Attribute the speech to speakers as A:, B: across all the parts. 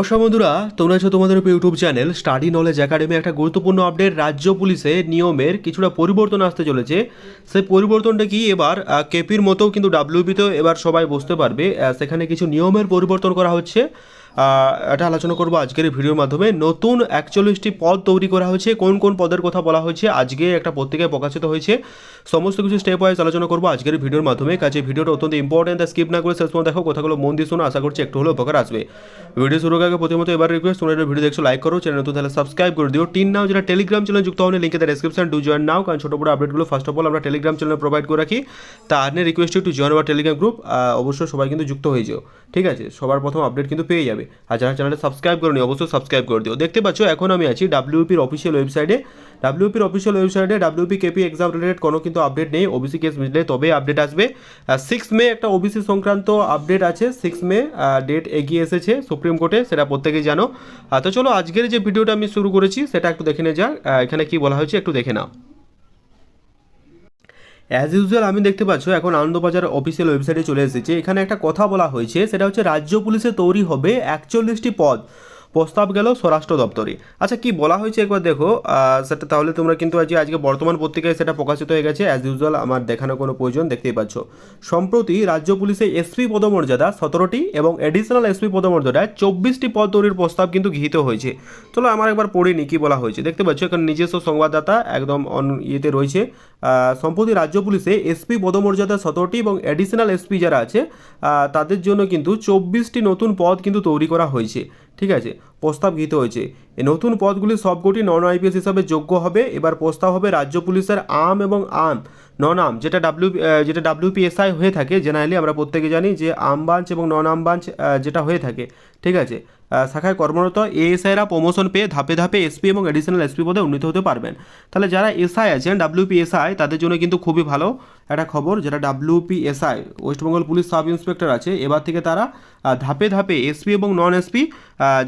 A: নমস্কার বন্ধুরা, তোমরা আছো তোমাদের YouTube channel study knowledge academy. একটা গুরুত্বপূর্ণ আপডেট, রাজ্য পুলিশে নিয়মের কিছুটা পরিবর্তন আসতে চলেছে। সেই পরিবর্তনটা কি? এবার কেপির মতো কিন্তু ডাব্লিউবিতেও এবার সবাই বুঝতে পারবে সেখানে কিছু নিয়মের পরিবর্তন করা হচ্ছে। এটা আলোচনা করব আজকের ভিডিওর মাধ্যমে। নতুন একচল্লিশটি পদ তৈরি করা হয়েছে। কোন কোন পদের কথা বলা হয়েছে? আজকে একটা পত্রিকায় প্রকাশিত হয়েছে। সমস্ত কিছু স্টেপ ওয়াইজ আলোচনা করব আজকের ভিডিওর মাধ্যমে। কাজে ভিডিওটা অত্যন্ত ইম্পর্টেন্ট স্কিপ না করে শেষ পর্যন্ত দেখো, কথাগুলো মন দিয়ে শোনো, আশা করছি একটু হলেও উপকার আসবে। ভিডিও শুরু আগে প্রথমত এবার রিকোয়েস্ট তোমরা ভিডিও দেখছ লাইক করো চ্যানেল নতুন তাহলে সাবস্ক্রাইব করে দিও। টিন নাও যেটা টেলিগ্রাম চ্যানেল যুক্ত হলে লিঙ্কে ডেসক্রিপশন ডু জয়েন নাও কারণ ছোটো বড় আপডেটগুলো ফার্স্ট অফ অল আমরা টেলিগ্রাম চ্যানেলে প্রোভাইড করে রাখি। তা আর্নের request to join our Telegram group অবশ্যই সবাই কিন্তু যুক্ত হয়ে যেও। ঠিক আছে? সবার প্রথম আপডেট কিন্তু পেয়ে যাবে। আর যারা চ্যানেলটা সাবস্ক্রাইব করেনি, অবশ্যই সাবস্ক্রাইব করে দিও। দেখতে পাচ্ছ, এখন আমি আছি ডাব্লিউপির অফিসিয়াল ওয়েবসাইটে ডাব্লিউপির অফিসিয়াল ওয়েবসাইটে ডাব্লিউপি কেপি এক্সাম রিলেটেড কোনো কিন্তু আপডেট নেই। ওবিসি কেস মিললে তবে আপডেট আসবে। সিক্স মে একটা ওবিসি সংক্রান্ত আপডেট আছে। সিক্স মে ডেট এগিয়ে এসেছে সুপ্রিম কোর্টে সেটা প্রত্যেকেই জানো। তো চলো, আজকের যে ভিডিওটা আমি শুরু করেছি, সেটা একটু দেখে নে যাক। এখানে কি বলা হয়েছে, একটু দেখে নাও। অ্যাজ ইউজুয়াল আমি দেখতে পাচ্ছ, এখন আনন্দবাজার অফিসিয়াল ওয়েবসাইটে চলে এসেছে। এখানে একটা কথা বলা হয়েছে, সেটা হচ্ছে রাজ্য পুলিশে তৈরি হবে একচল্লিশটি পদ। প্রস্তাব গেল স্বরাষ্ট্র দপ্তরে। আচ্ছা কি বলা হয়েছে একবার দেখো সেটা তাহলে তোমরা কিন্তু আজকে আজকে বর্তমান পত্রিকায় সেটা প্রকাশিত হয়ে গেছে অ্যাজ ইউজুয়াল আমার দেখানো কোনো প্রয়োজন দেখতেই পাচ্ছ। সম্প্রতি রাজ্য পুলিশে এসপি পদমর্যাদা সতেরোটি এবং এডিশনাল এসপি পদমর্যাদায় চব্বিশটি পদ তৈরির প্রস্তাব কিন্তু গৃহীত হয়েছে। চলো আমার একবার পড়িনি কি বলা হয়েছে। দেখতে পাচ্ছ, এখানে নিজস্ব সংবাদদাতা একদম অন ইয়েতে রয়েছে। সম্প্রতি রাজ্য পুলিশে এসপি পদমর্যাদা সতেরোটি এবং অ্যাডিশনাল এসপি যারা আছে তাদের জন্য কিন্তু চব্বিশটি নতুন পদ কিন্তু তৈরি করা হয়েছে। ঠিক আছে? প্রস্তাব গৃহীত হয়েছে। এই নতুন পদগুলি সবকটি নন আইপিএস হিসাবে যোগ্য হবে। এবার প্রস্তাব হবে রাজ্য পুলিশের আম এবং আম নন আম যেটা ডাব্লিউ যেটা ডাব্লিউপিএসআই হয়ে থাকে জেনারেলি আমরা প্রত্যেকে জানি যে আম বাঞ্চ এবং নন আম বাঞ্চ যেটা হয়ে থাকে, ঠিক আছে? শাখায় কর্মরত এএসআইরা প্রমোশন পেয়ে ধাপে ধাপে এসপি এবং অ্যাডিশনাল এসপি পদে উন্নীত হতে পারবেন। তাহলে যারা এসআই আছেন ডাব্লিউপিএসআই তাদের জন্য কিন্তু খুবই ভালো একটা খবর যেটা WBPSI West Bengal police sub inspector আছে, এবার থেকে তারা ধাপে ধাপে এসপি এবং নন এসপি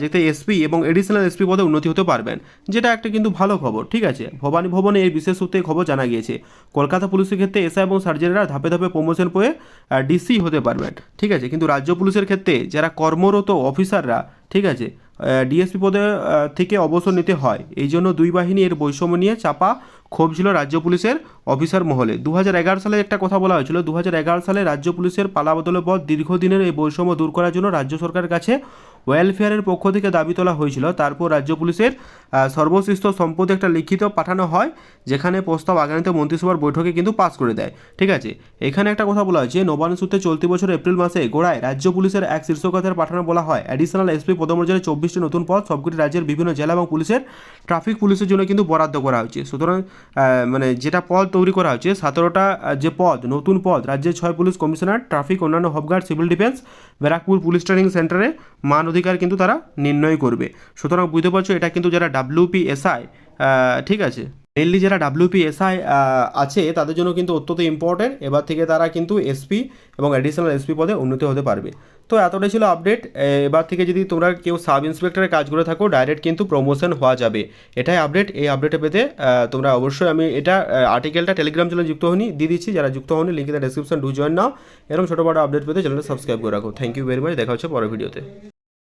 A: যেতে এসপি এবং এডিশনাল এসপি পদে উন্নতি হতে পারবেন। যেটা একটা কিন্তু ভালো খবর, ঠিক আছে? ভবানী ভবনে এই বিশেষ সূত্রে খবর জানা গিয়েছে। কলকাতা পুলিশের ক্ষেত্রে এসআই এবং সার্জেনরা ধাপে ধাপে প্রমোশন পেয়ে ডিসি হতে পারবেন ঠিক আছে? কিন্তু রাজ্য পুলিশের ক্ষেত্রে যারা কর্মরত অফিসাররা ঠিক আছে? ডিএসপি পদে থেকে অবসর নিতে হয়। এই জন্য দুই বাহিনী এর বৈষম্য নিয়ে চাপা ক্ষোভ ছিল রাজ্য পুলিশের অফিসার মহলে। দু হাজার এগারো সালে একটা কথা বলা হয়েছিল দু হাজার এগারো সালে রাজ্য পুলিশের পালাবদলে পর দীর্ঘদিনের এই বৈষম্য দূর করার জন্য রাজ্য সরকারের কাছে ওয়েলফেয়ারের পক্ষ থেকে দাবি তোলা হয়েছিল। তারপর রাজ্য পুলিশের সর্বশ্রেষ্ঠ সম্পদে একটা লিখিত পাঠানো হয়, যেখানে প্রস্তাব আগামীতে মন্ত্রিসভার বৈঠকে কিন্তু পাস করে দেয়। ঠিক আছে? এখানে একটা কথা বলা হয়েছে, নবান্ন সূত্রে চলতি বছর এপ্রিল মাসে গোড়ায় রাজ্য পুলিশের এক শীর্ষ কথার পাঠানো বলা হয়। অ্যাডিশনাল এসপি পদমর্যাদায় চব্বিশটি নতুন পদ সবকটি রাজ্যের বিভিন্ন জেলা এবং পুলিশের ট্রাফিক পুলিশের জন্য কিন্তু বরাদ্দ করা হয়েছে। সুতরাং মানে যেটা পদ তৈরি করা হয়েছে, সতেরোটা যে পদ, নতুন পদ, রাজ্যের ছয় পুলিশ কমিশনার, ট্রাফিক অন্যান্য home guard, civil defence, Barrackpore police training সেন্টারে মান অধিকার কিন্তু তারা নির্ণয় করবে। সুতরাং বুঝতে পারছ, এটা কিন্তু যারা ডাব্লিউপিএসআই ঠিক আছে? মেনলি যারা ডাব্লিউপিএসআই আছে, তাদের জন্য কিন্তু অত্যন্ত ইম্পর্টেন্ট এবার থেকে তারা কিন্তু এসপি এবং অ্যাডিশনাল এসপি পদে উন্নতি হতে পারবে। তো এতটাই ছিল আপডেট এবার থেকে যদি তোমরা কেউ সাব ইন্সপেক্টরের কাজ করে থাকো ডাইরেক্ট কিন্তু প্রমোশন হওয়া যাবে। এটাই আপডেট এই আপডেটে পেতে তোমরা অবশ্যই আমি এটা আর্টিকেলটা টেলিগ্রাম চ্যানেলে যুক্ত হনি দিয়ে দিচ্ছি। যারা যুক্ত হনি লিঙ্কে ডেসক্রিপশন ডু জয়েন নাও। এরকম ছোটো বড়ো আপডেট পেতে চ্যানেলটা সাবস্ক্রাইব করে রাখো। থ্যাংক ইউ ভেরি মাচ দেখা হচ্ছে পরের ভিডিওতে